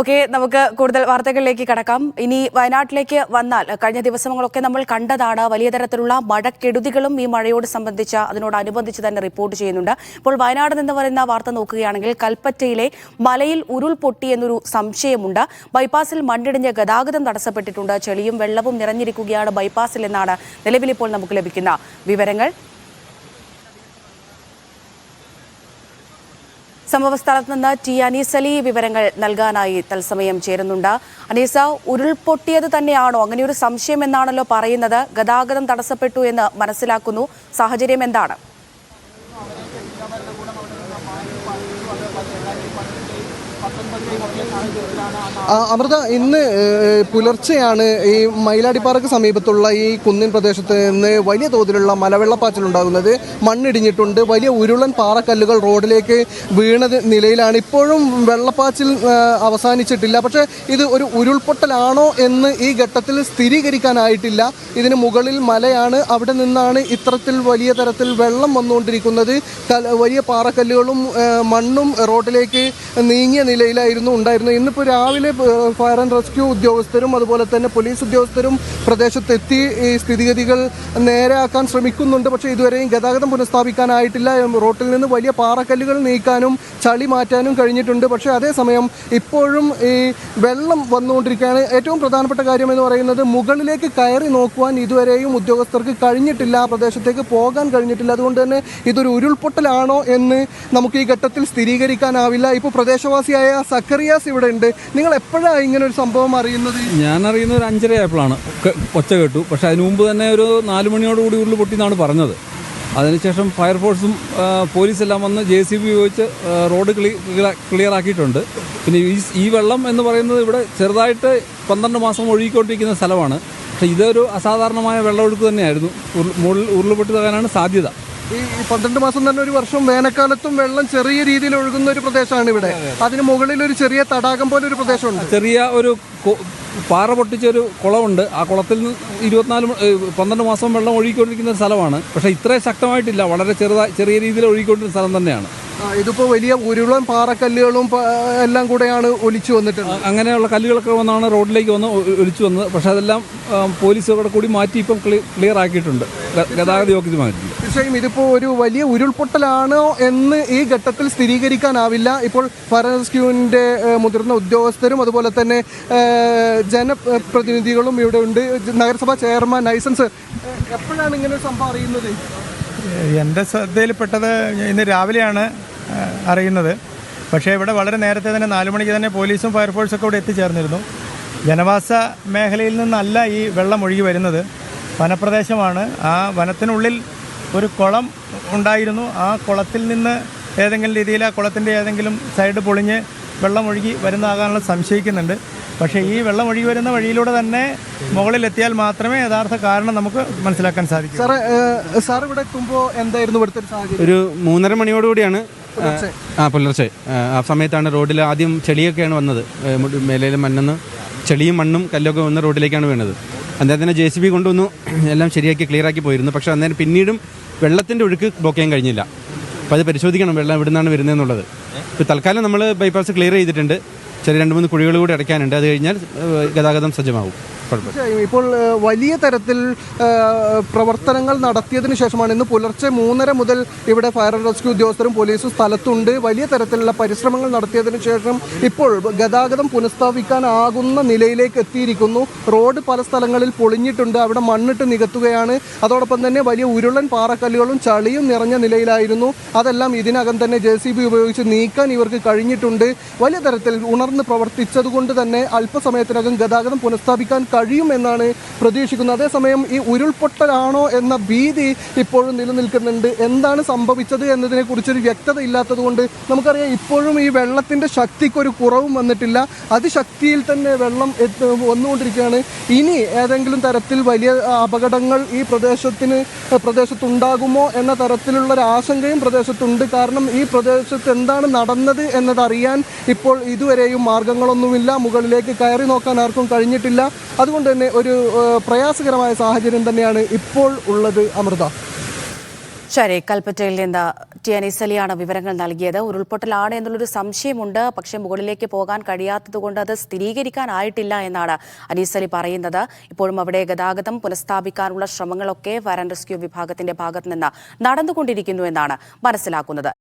Okay നമുക്ക് കൂടുതൽ വാർത്തകളിലേക്ക് കടക്കാം. ഇനി വയനാട്ടിലേക്ക് വന്നാൽ കഴിഞ്ഞ ദിവസങ്ങളൊക്കെ നമ്മൾ കണ്ടതാണ് വലിയ തരത്തിലുള്ള മഴക്കെടുതികളും ഈ മഴയോട് സംബന്ധിച്ച അതിനോടനുബന്ധിച്ച് തന്നെ റിപ്പോർട്ട് ചെയ്യുന്നുണ്ട്. ഇപ്പോൾ വയനാട് നിന്ന് പറയുന്ന വാർത്ത നോക്കുകയാണെങ്കിൽ കൽപ്പറ്റയിലെ മലയിൽ ഉരുൾപൊട്ടി എന്നൊരു സംശയമുണ്ട്. ബൈപ്പാസിൽ മണ്ണിടിഞ്ഞ് ഗതാഗതം തടസ്സപ്പെട്ടിട്ടുണ്ട്. ചെളിയും വെള്ളവും നിറഞ്ഞിരിക്കുകയാണ് ബൈപ്പാസിൽ എന്നാണ് നിലവിൽ ഇപ്പോൾ നമുക്ക് ലഭിക്കുന്ന വിവരങ്ങൾ. സംഭവസ്ഥലത്ത് നിന്ന് ടി അനീസ് അലി വിവരങ്ങൾ നൽകാനായി തത്സമയം ചേരുന്നുണ്ട്. അനീസ ഉരുൾപൊട്ടിയത് തന്നെയാണോ? അങ്ങനെ ഒരു സംശയം എന്നാണല്ലോ പറയുന്നത്. ഗതാഗതം തടസ്സപ്പെട്ടു എന്ന് മനസ്സിലാക്കുന്നു. സാഹചര്യം എന്താണ്? അമൃത ഇന്ന് പുലർച്ചെയാണ് ഈ മയിലാടിപ്പാറക്ക് സമീപത്തുള്ള ഈ കുന്നിൻ പ്രദേശത്ത് നിന്ന് വലിയ തോതിലുള്ള മലവെള്ളപ്പാച്ചിൽ ഉണ്ടാകുന്നത് മണ്ണിടിഞ്ഞിട്ടുണ്ട്. വലിയ ഉരുളൻ പാറക്കല്ലുകൾ റോഡിലേക്ക് വീണത് നിലയിലാണ്. ഇപ്പോഴും വെള്ളപ്പാച്ചിൽ അവസാനിച്ചിട്ടില്ല. പക്ഷേ ഇത് ഒരു ഉരുൾപൊട്ടലാണോ എന്ന് ഈ ഘട്ടത്തിൽ സ്ഥിരീകരിക്കാനായിട്ടില്ല. ഇതിന് മുകളിൽ മലയാണ്. അവിടെ നിന്നാണ് ഇത്തരത്തിൽ വലിയ തരത്തിൽ വെള്ളം വന്നുകൊണ്ടിരിക്കുന്നത്. വലിയ പാറക്കല്ലുകളും മണ്ണും റോഡിലേക്ക് നീങ്ങിയ നിലയിലായിരുന്നു ഉണ്ടായിരുന്നത് ഇന്നിപ്പോൾ രാവിലെ ഫയർ ആൻഡ് റെസ്ക്യൂ ഉദ്യോഗസ്ഥരും അതുപോലെ തന്നെ പോലീസ് ഉദ്യോഗസ്ഥരും പ്രദേശത്തെത്തി ഈ സ്ഥിതിഗതികൾ നേരെയാക്കാൻ ശ്രമിക്കുന്നുണ്ട്. പക്ഷേ ഇതുവരെയും ഗതാഗതം പുനഃസ്ഥാപിക്കാനായിട്ടില്ല. റോട്ടിൽ നിന്ന് വലിയ പാറക്കല്ലുകൾ നീക്കാനും ചളി മാറ്റാനും കഴിഞ്ഞിട്ടുണ്ട്. പക്ഷേ അതേസമയം ഇപ്പോഴും ഈ വെള്ളം വന്നുകൊണ്ടിരിക്കുകയാണ്. ഏറ്റവും പ്രധാനപ്പെട്ട കാര്യം എന്ന് പറയുന്നത് മുകളിലേക്ക് കയറി നോക്കുവാൻ ഇതുവരെയും ഉദ്യോഗസ്ഥർക്ക് കഴിഞ്ഞിട്ടില്ല. ആ പ്രദേശത്തേക്ക് പോകാൻ കഴിഞ്ഞിട്ടില്ല. അതുകൊണ്ട് തന്നെ ഇതൊരു ഉരുൾപൊട്ടലാണോ എന്ന് നമുക്ക് ഈ ഘട്ടത്തിൽ സ്ഥിരീകരിക്കാനാവില്ല. ഇപ്പോൾ പ്രദേശവാസിയായ സക്കറിയാസ് ഇവിടെ ഉണ്ട്. നിങ്ങൾ എപ്പോഴാണ് ഇങ്ങനെ ഒരു സംഭവം അറിയുന്നത്? ഞാൻ അറിയുന്ന ഒരു അഞ്ചര ആയപ്പോഴാണ്. ഒച്ച കേട്ടു. പക്ഷെ അതിനു മുമ്പ് തന്നെ ഒരു നാല് മണിയോടുകൂടി ഉരുൾ പൊട്ടി എന്നാണ് പറഞ്ഞത്. അതിനുശേഷം ഫയർഫോഴ്സും പോലീസെല്ലാം വന്ന് ജെ സി ബി ഉപയോഗിച്ച് റോഡ് ക്ലി ക്ലിയർ ആക്കിയിട്ടുണ്ട് പിന്നെ ഈ ഈ വെള്ളം എന്ന് പറയുന്നത് ഇവിടെ ചെറുതായിട്ട് പന്ത്രണ്ട് മാസം ഒഴുകിക്കൊണ്ടിരിക്കുന്ന സ്ഥലമാണ്. പക്ഷേ ഇതൊരു അസാധാരണമായ വെള്ളമൊഴുക്ക് തന്നെയായിരുന്നു. ഉരുൾ ഉരുൾപൊട്ടി തകാനാണ് സാധ്യത. ഈ പന്ത്രണ്ട് മാസം തന്നെ ഒരു വർഷം വേനൽക്കാലത്തും വെള്ളം ചെറിയ രീതിയിൽ ഒഴുകുന്ന ഒരു പ്രദേശമാണ് ഇവിടെ. അതിന് മുകളിൽ ഒരു ചെറിയ തടാകം പോലെ ഒരു പ്രദേശമുണ്ട്. ചെറിയ ഒരു പാറ പൊട്ടിച്ച ഒരു കുളമുണ്ട്. ആ കുളത്തിൽ നിന്ന് ഇരുപത്തിനാല് പന്ത്രണ്ട് മാസം വെള്ളം ഒഴുകിക്കൊണ്ടിരിക്കുന്ന ഒരു സ്ഥലമാണ്. പക്ഷെ ഇത്രയും ശക്തമായിട്ടില്ല. വളരെ ചെറുതായി ചെറിയ രീതിയിൽ ഒഴുകിക്കൊണ്ടിരുന്ന സ്ഥലം തന്നെയാണ്. ഇതിപ്പോൾ ഇതിപ്പോ വലിയ ഉരുളും പാറക്കല്ലുകളും എല്ലാം കൂടെയാണ് ഒലിച്ചു വന്നിട്ടുള്ളത്. അങ്ങനെയുള്ള കല്ലുകളൊക്കെ വന്നാണ് റോഡിലേക്ക് വന്ന് ഒലിച്ചു വന്നത്. പക്ഷേ അതെല്ലാം ആ, പോലീസുകളുടെ കൂടി മാറ്റി ഇപ്പം ക്ലിയർ ആക്കിയിട്ടുണ്ട്. ഗതാഗത യോഗ്യത യോഗ്യമായിട്ടുണ്ട് തീർച്ചയായും ഇതിപ്പോൾ ഒരു വലിയ ഉരുൾപൊട്ടലാണോ എന്ന് ഈ ഘട്ടത്തിൽ സ്ഥിരീകരിക്കാനാവില്ല. ഇപ്പോൾ ഫയർ റെസ്ക്യൂവിന്റെ മുതിർന്ന ഉദ്യോഗസ്ഥരും അതുപോലെ തന്നെ ജനപ്രതിനിധികളും ഇവിടെ ഉണ്ട്. നഗരസഭാ ചെയർമാൻ ലൈസൻസ് എപ്പോഴാണ് ഇങ്ങനെ സംഭവം അറിയുന്നത്? എന്റെ ശ്രദ്ധയിൽപ്പെട്ടത് ഇന്ന് രാവിലെയാണ് അറിയുന്നത്. പക്ഷേ ഇവിടെ വളരെ നേരത്തെ തന്നെ നാല് മണിക്ക് തന്നെ പോലീസും ഫയർഫോഴ്സും ഒക്കെ ഇവിടെ എത്തിച്ചേർന്നിരുന്നു. ജനവാസ മേഖലയിൽ നിന്നല്ല ഈ വെള്ളം ഒഴുകി വരുന്നത്. വനപ്രദേശമാണ്. ആ വനത്തിനുള്ളിൽ ഒരു കുളം ഉണ്ടായിരുന്നു. ആ കുളത്തിൽ നിന്ന് ഏതെങ്കിലും രീതിയിൽ ആ കുളത്തിന്റെ ഏതെങ്കിലും സൈഡ് പൊളിഞ്ഞ് വെള്ളമൊഴുകി വരുന്നതാകാനുള്ള സംശയിക്കുന്നുണ്ട്. പക്ഷേ ഈ വെള്ളം ഒഴുകി വരുന്ന വഴിയിലൂടെ തന്നെ മുകളിലെത്തിയാൽ മാത്രമേ യഥാർത്ഥ കാരണം നമുക്ക് മനസ്സിലാക്കാൻ സാധിക്കൂ. സാറേ സാർ ഇവിടെ എത്തുമ്പോൾ എന്തായിരുന്നു ഇവിടുത്തെ ഒരു മൂന്നര മണിയോടുകൂടിയാണ് ആ പുലർച്ചെ. ആ, സമയത്താണ് റോഡിൽ ആദ്യം ചെളിയൊക്കെയാണ് വന്നത്. മേലയിൽ മണ്ണെന്ന് ചെളിയും മണ്ണും കല്ലൊക്കെ വന്ന് റോഡിലേക്കാണ് വീണത്. തന്നെ ജെ സി ബി കൊണ്ടുവന്നു. എല്ലാം ശരിയാക്കി ക്ലിയറാക്കി പോയിരുന്നു. പക്ഷേ അന്നേരം പിന്നീടും വെള്ളത്തിന്റെ ഒഴുക്ക് ബ്ലോക്ക് ചെയ്യാൻ കഴിഞ്ഞില്ല. അപ്പോൾ അത് പരിശോധിക്കണം വെള്ളം എവിടെ നിന്നാണ് വരുന്നതെന്നുള്ളത്. ഇപ്പോൾ തൽക്കാലം നമ്മൾ ബൈപ്പാസ് ക്ലിയർ ചെയ്തിട്ടുണ്ട്. ചെറിയ രണ്ട് മൂന്ന് കുഴികൾ കൂടി അടയ്ക്കാനുണ്ട്. അത് കഴിഞ്ഞാൽ ഗതാഗതം കുഴപ്പമില്ല ഇപ്പോൾ വലിയ തരത്തിൽ പ്രവർത്തനങ്ങൾ നടത്തിയതിനു ശേഷമാണ് ഇന്ന് പുലർച്ചെ മൂന്നര മുതൽ ഇവിടെ ഫയർ ആൻഡ് റെസ്ക്യൂ ഉദ്യോഗസ്ഥരും പോലീസും സ്ഥലത്തുണ്ട്. വലിയ തരത്തിലുള്ള പരിശ്രമങ്ങൾ നടത്തിയതിനു ശേഷം ഇപ്പോൾ ഗതാഗതം പുനഃസ്ഥാപിക്കാനാകുന്ന നിലയിലേക്ക് എത്തിയിരിക്കുന്നു. റോഡ് പല സ്ഥലങ്ങളിൽ പൊളിഞ്ഞിട്ടുണ്ട്. അവിടെ മണ്ണിട്ട് നികത്തുകയാണ്. അതോടൊപ്പം തന്നെ വലിയ ഉരുളൻ പാറക്കല്ലുകളും ചളിയും നിറഞ്ഞ നിലയിലായിരുന്നു. അതെല്ലാം ഇതിനകം തന്നെ ജെ സി ബി ഉപയോഗിച്ച് നീക്കാൻ ഇവർക്ക് കഴിഞ്ഞിട്ടുണ്ട്. വലിയ തരത്തിൽ ഉണർന്ന് പ്രവർത്തിച്ചതുകൊണ്ട് തന്നെ അല്പസമയത്തിനകം ഗതാഗതം പുനഃസ്ഥാപിക്കാൻ കഴിയുമെന്നാണ് പ്രതീക്ഷിക്കുന്നത്. അതേസമയം ഈ ഉരുൾപൊട്ടലാണോ എന്ന ഭീതി ഇപ്പോഴും നിലനിൽക്കുന്നുണ്ട്. എന്താണ് സംഭവിച്ചത് എന്നതിനെ കുറിച്ചൊരു വ്യക്തത ഇല്ലാത്തതുകൊണ്ട് നമുക്കറിയാം ഇപ്പോഴും ഈ വെള്ളത്തിന്റെ ശക്തിക്കൊരു കുറവും വന്നിട്ടില്ല. അതിശക്തിയിൽ തന്നെ വെള്ളം വന്നുകൊണ്ടിരിക്കുകയാണ്. ഇനി ഏതെങ്കിലും തരത്തിൽ വലിയ അപകടങ്ങൾ ഈ പ്രദേശത്തിന് പ്രദേശത്തുണ്ടാകുമോ എന്ന തരത്തിലുള്ള ഒരു ആശങ്കയും പ്രദേശത്തുണ്ട്. കാരണം ഈ പ്രദേശത്ത് എന്താണ് നടന്നത് എന്നതറിയാൻ ഇപ്പോൾ ഇതുവരെയും മാർഗങ്ങളൊന്നുമില്ല. മുകളിലേക്ക് കയറി നോക്കാൻ ആർക്കും കഴിഞ്ഞിട്ടില്ല. അതുകൊണ്ട് തന്നെ ഒരു പ്രയാസകരമായ സാഹചര്യം തന്നെയാണ് ഇപ്പോൾ ഉള്ളത് അമൃത. ശരി കൽപ്പറ്റയിൽ നിന്ന് ടി അനീസലിയാണ് വിവരങ്ങൾ നൽകിയത്. ഉരുൾപൊട്ടലാണ് എന്നുള്ളൊരു സംശയമുണ്ട്. പക്ഷേ മുകളിലേക്ക് പോകാൻ കഴിയാത്തതുകൊണ്ട് അത് സ്ഥിരീകരിക്കാനായിട്ടില്ല എന്നാണ് അനീസലി പറയുന്നത്. ഇപ്പോഴും അവിടെ ഗതാഗതം പുനഃസ്ഥാപിക്കാനുള്ള ശ്രമങ്ങളൊക്കെ ഫയർ ആൻഡ് റെസ്ക്യൂ വിഭാഗത്തിന്റെ ഭാഗത്ത് നിന്ന് നടന്നുകൊണ്ടിരിക്കുന്നു എന്നാണ് മനസ്സിലാക്കുന്നത്.